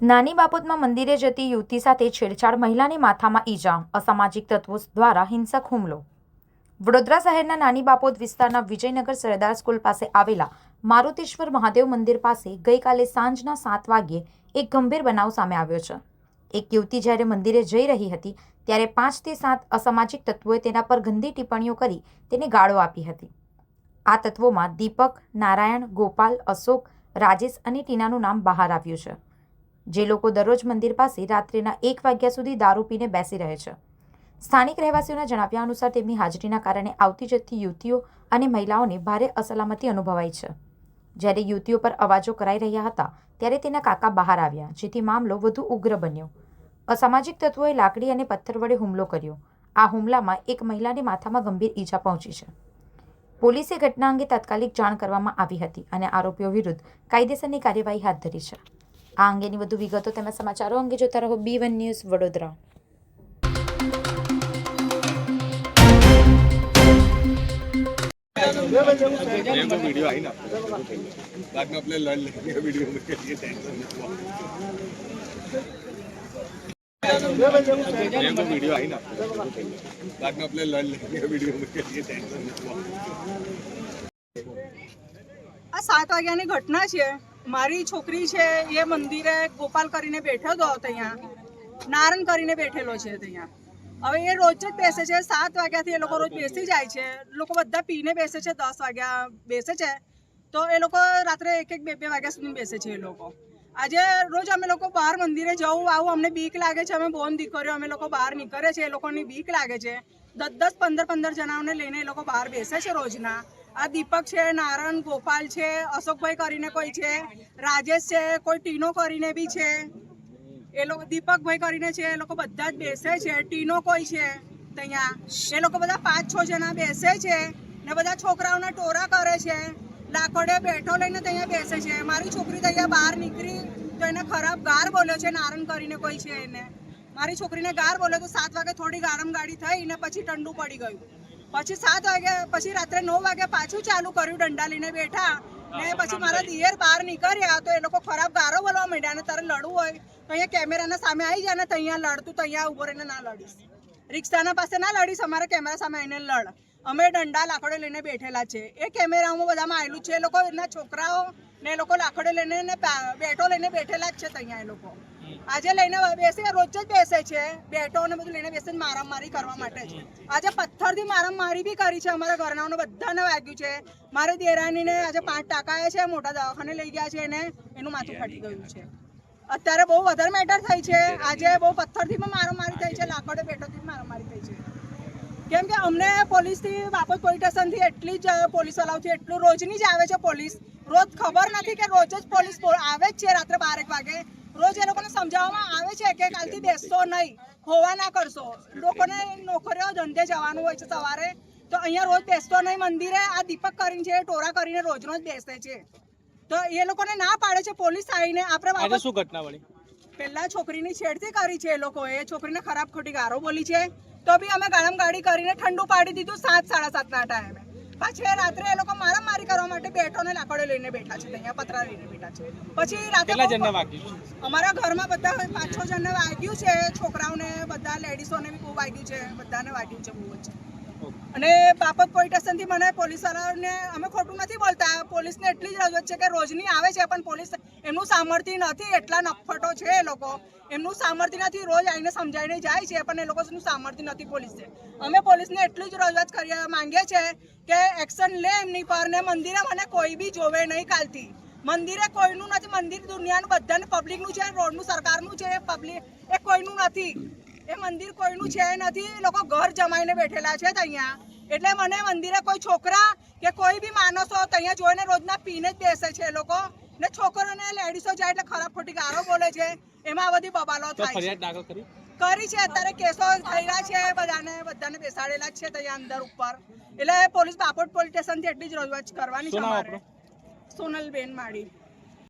નાની બાબતમાં મંદિરે જતી યુવતી સાથે છેડછાડ મહિલાની માથામાં ઈજા, અસામાજિક તત્વો દ્વારા હિંસક હુમલો. વડોદરા શહેરના નાની બાપોદ વિસ્તારના વિજયનગર સરદાર સ્કૂલ પાસે આવેલા મારુતેશ્વર મહાદેવ મંદિર પાસે ગઈકાલે સાંજના સાત વાગ્યે એક ગંભીર બનાવ સામે આવ્યો છે. એક યુવતી જ્યારે મંદિરે જઈ રહી હતી, ત્યારે પાંચથી સાત અસામાજિક તત્વોએ તેના પર ગંદી ટિપ્પણીઓ કરી તેને ગાળો આપી હતી. આ તત્વોમાં દીપક, નારાયણ, ગોપાલ, અશોક, રાજેશ અને ટીનાનું નામ બહાર આવ્યું છે. જે લોકો દરરોજ મંદિર પાસે રાત્રિના એક વાગ્યા સુધી દારૂ પીને બેસી રહે છે. સ્થાનિક રહેવાસીઓના જણાવ્યા અનુસાર તેમની હાજરીના કારણે આવતી જતી યુવતીઓ અને મહિલાઓને ભારે અસલામતી અનુભવાઈ છે. જ્યારે યુવતીઓ પર અવાજો કરાઈ રહ્યા હતા, ત્યારે તેના કાકા બહાર આવ્યા, જેથી મામલો વધુ ઉગ્ર બન્યો. અસામાજિક તત્વોએ લાકડી અને પથ્થર વડે હુમલો કર્યો. આ હુમલામાં એક મહિલાને માથામાં ગંભીર ઈજા પહોંચી છે. પોલીસે ઘટના અંગે તાત્કાલિક જાણ કરવામાં આવી હતી અને આરોપીઓ વિરુદ્ધ કાયદેસરની કાર્યવાહી હાથ ધરી છે. આ અંગેની વધુ વિગતો તેમજ સમાચારો અંગે જોતા રહો બી વન ન્યૂઝ વડોદરા ये तो वीडियो आई ना बाद में अपने लड़ लेंगे वीडियो में के लिए टेंशन मत लो ये तो वीडियो आई ना बाद में अपने लड़ लेंगे वीडियो में के लिए टेंशन मत लो આ સાત વાગ્યાની ઘટના છે મારી છોકરી છે, એ મંદિરે ગોપાલ કરીને બેઠો હતો ત્યાં નારણ કરીને બેઠેલો છે ત્યાં હવે એ રોજ જ બેસે છે, સાત વાગ્યાથી એ લોકો રોજ બેસી જાય છે. લોકો બધા પીને બેસે છે, દસ વાગ્યા બેસે છે. તો એ લોકો રાત્રે એક એક બે બે વાગ્યા સુધી બેસે છે એ લોકો. આજે રોજ અમે લોકો બહાર મંદિરે જવું, આવું અમને બીક લાગે છે. અમે બોન દીકરીઓ, અમે લોકો બહાર નીકળે છે, એ લોકોની બીક લાગે છે. દસ દસ, પંદર પંદર જણાઓને લઈને એ લોકો બહાર બેસે છે રોજના. આ દીપક છે નારણ ગોપાલ છે, અશોકભાઈ કરીને કોઈ છે, રાજેશ છે, કોઈ ટીનો કરીને બી છે. એ લોકો દીપકભાઈ કરીને છે, એ લોકો બધા જ બેસે છે, ટીનો કોઈ છે ત્યાં. એ લોકો બધા પાંચ છ જણા બેસે છે ને બધા છોકરાઓના ટોરા કરે છે. લાકડે બેઠો લઈને ત્યાં બેસે છે. મારી છોકરી ત્યાં બહાર નીકળી તો એને ખરાબ ગાર બોલ્યો છે નારણ કરીને કોઈ છે એને. મારી છોકરીને ગાર બોલ્યો તો સાત વાગે થોડી ગારમ ગાડી થઈ ને પછી ઠંડુ પડી ગયું. પછી સાત વાગ્યા પછી રાત્રે નવ વાગ્યા પાછું ચાલુ કર્યું દંડા લઈને બેઠા. ને પછી મારા દિયર બહાર નીકળ્યા તો એ લોકો ખરાબ ગારો બોલવા માંડ્યા અને તારે લડવું હોય તો અહીંયા કેમેરાના સામે આવી જાય ને તો અહીંયા લડતું તો અહીંયા ઊભો રહીને ના લડીશ. રિક્ષાના પાસે ના લડીશ અમારા કેમેરા સામે આવીને લડ. અમે દંડા લાકડો લઈને બેઠેલા છે. એ કેમેરામાં બધામાં આવેલું છે એ લોકો એના છોકરાઓ ને એ લોકો લાકડો લઈને ને બેટો લઈને બેઠેલા જ છે ત્યાં એ લોકો. આજે લઈને બેસે, રોજ જ બેસે છે. બેટો ને બધું લઈને બેસે મારામારી કરવા માટે છે. આજે પથ્થરથી મારામારી બી કરી છે અમારા ઘરનાઓને, બધાને વાગ્યું છે. મારે દેરાણીને આજે પાંચ ટાંકા છે, મોટા દવાખાને લઈ ગયા છે એને, એનું માથું ફાટી ગયું છે. અત્યારે બહુ વધારે મેટર થઈ છે. આજે બહુ પથ્થરથી પણ મારામારી થઈ છે, લાકડે બેટોથી પણ મારામારી થઈ છે. કેમ કે અમને પોલીસથી બાપત પોલીસ સ્ટેશનથી એટલી જ, પોલીસ વાળાઓથી એટલું રોજની જ આવે છે પોલીસ. રોજ ખબર નથી કે રોજ જ પોલીસ આવે જ છે રાત્રે બારેક વાગે. રોજ એ લોકોને સમજાવવામાં આવે છે કે કાલથી બેસશો નહીં હોવા ના કરશો. લોકોને નોકરીઓ ધંધે જવાનું હોય છે સવારે તો અહીંયા રોજ બેસતો નહીં મંદિરે. આ દીપક કરીને છે ટોરા કરીને રોજનો જ બેસે છે. તો એ લોકોને ના પાડે છે પોલીસ આવીને. આપણે આજે શું ઘટના વળી? પહેલા છોકરીની છેડતી કરી છે એ લોકોએ. છોકરીને ખરાબ ખોટી ગારો બોલી છે. તો બી અમે ગાળમ ગાડી કરીને ઠંડુ પાડી દીધું સાત સાડા સાતના ટાઈમે પછી રાત્રે એ લોકો મારામારી કરવા માટે બેઠો ને લાકડો લઈને બેઠા છે અહીંયા પતરા લઈને બેઠા છે. પછી રાતે કેટલા બહુ- જણને વાગ્યું છે? અમારા ઘરમાં બધા પાંચ છ જણને વાગ્યું છે છોકરાઓને બધા લેડીઝોને બી બહુ વાગ્યું છે બધાને વાગ્યું છે બહુ જ. અને બાપત પોલીસ સ્ટેશનથી મને પોલીસ વાળાને અમે ખોટું નથી બોલતા પોલીસને એટલી જ રજૂઆત છે કે રોજની આવે છે પણ પોલીસ એમનું સામર્થ્ય નથી એટલા નફટો છે એ લોકો. એમનું સામર્થ્ય નથી રોજ આવીને સમજાવીને જાય છે પણ એ લોકોનું સામર્થ્ય નથી પોલીસે અમે પોલીસને એટલી જ રજૂઆત કરી માંગીએ છે કે એક્શન લે એમની પર ને મંદિરે મને કોઈ બી જોવે નહીં કાલથી. મંદિરે કોઈનું નથી મંદિર દુનિયાનું બધાને પબ્લિકનું છે રોડનું સરકારનું છે પબ્લિક એ કોઈનું નથી. એ મંદિર કોઈનું છે નથી એ લોકો ઘર જમાઈને બેઠેલા છે અહીંયા. એટલે મને મંદિરે કોઈ છોકરા કે કોઈ બી માણસો અહીંયા જોઈને રોજના પીને જ બેસે છે એ લોકો. ને છોકરોને લેડીસો જાય એટલે ખરાબ ખોટી ગારો બોલે છે. એમાં બધી બબાલો થાય છે. કરી? છે અત્યારે કેસો થયેલા છે બધાને બધાને બેસાડેલા જ છે ત્યાં અંદર ઉપર. એટલે પોલીસ બાપોટ પોલીસ સ્ટેશનથી એટલી જ રજૂઆત કરવાની છે સોનલબેન માળી.